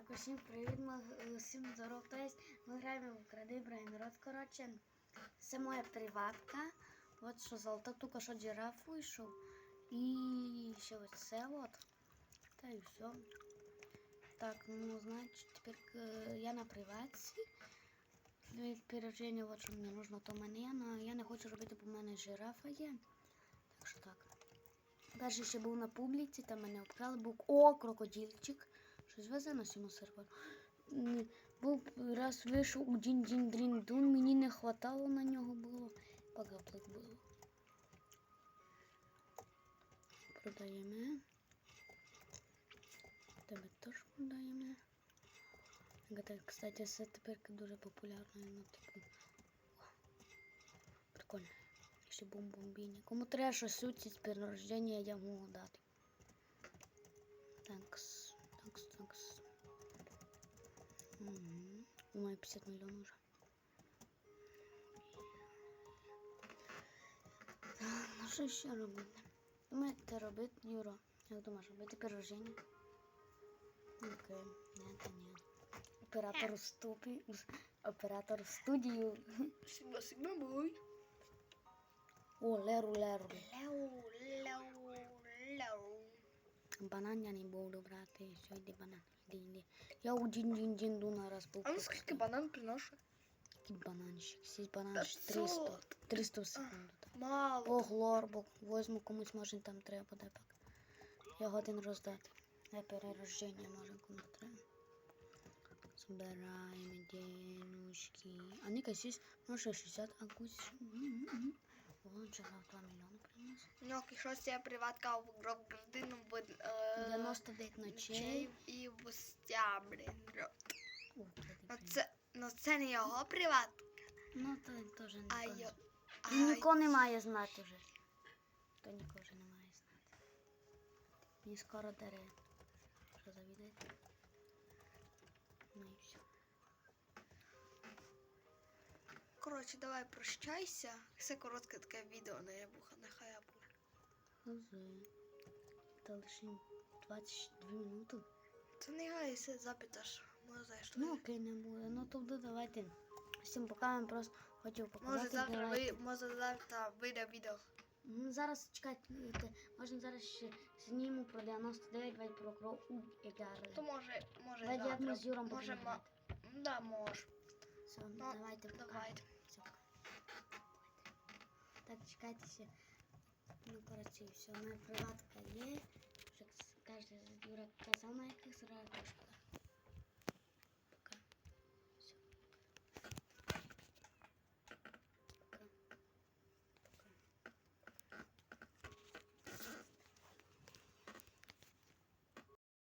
Так, усім привіт, ми е, всім здоров. То есть ми граємо в кради брейнрод. Коротше, це моя приватка. От що золото, тільки що жираф вийшов. І ще ось це от. Та і все. Так, ну, значить, тепер е, я на приватці. Для Піроження, от що мені нужно, то мене є, але я не хочу робити, бо в мене жирафа є. Так що так. Перший ще був на публіці, там мене обкрали, був о, крокодильчик. Щось на цьому сервері. Був раз вийшов у дінь дінь дрін дун мені не хватало на нього було. Погаплик було. Продаємо. Тебе теж продаємо. Кстати, це тепер дуже популярно. Ну, типу. Прикольно. Ще бомбомбіні. Кому треба щось сутить з рождення, я можу дати. Такс, такс, такс. Угу. У мене 50 мільйонів вже. Так, ну що ще робити? Думаєте робити, Юро? Як думаєш, робити пироження? Окей, ні, та ні. Оператор в ступі, оператор в студію. Сигма, сигма, бой. О, леру, леру. Леу, леу, леу. Банан я не брати. Все, йди банан. Іди, іди. Я у дін дін дін дуна раз був. А ну скільки банан приношу? Який бананчик? Сісь банан 500. 300. 300 в секунду. так. Мало. О, глорбок. Возьму комусь, може там треба буде пак. Я годин роздати. Я перерождення може кому треба. Збираємо денежки. А не косись, може 60, а кусь. Вон же на 2 мільйони приніс. Ну, якщо приватка в гробдину буде... е, 99 ночей. і в стябрі. Ну це, ну це не його приватка, Ну, то теж не а йо... І Ніко не має знати вже. То ніко вже не має знати. Мені скоро даре. Що завідати? Ну і все. Коротше, давай прощайся. Це коротке таке відео на ябуха, нехай Хази. Та лише 22 минути. Це не гай, це запиташ. Може, знаєш, Ну окей, не буде. Ну тоді давайте. Всім пока, я просто хотів Може показати. завтра, давайте. ви, може завтра вийде відео. Ну, зараз чекайте, можна зараз ще зніму про 99 вайт про кров у Егарли. То може, може Давайте як ми з Юром може, ма... Да, може. Все, Ну, давайте давайте. Все. Так, чекайтеся. Ну, короче, все, моя приватка есть. Каждый дурак з Юра казав на яких зразу.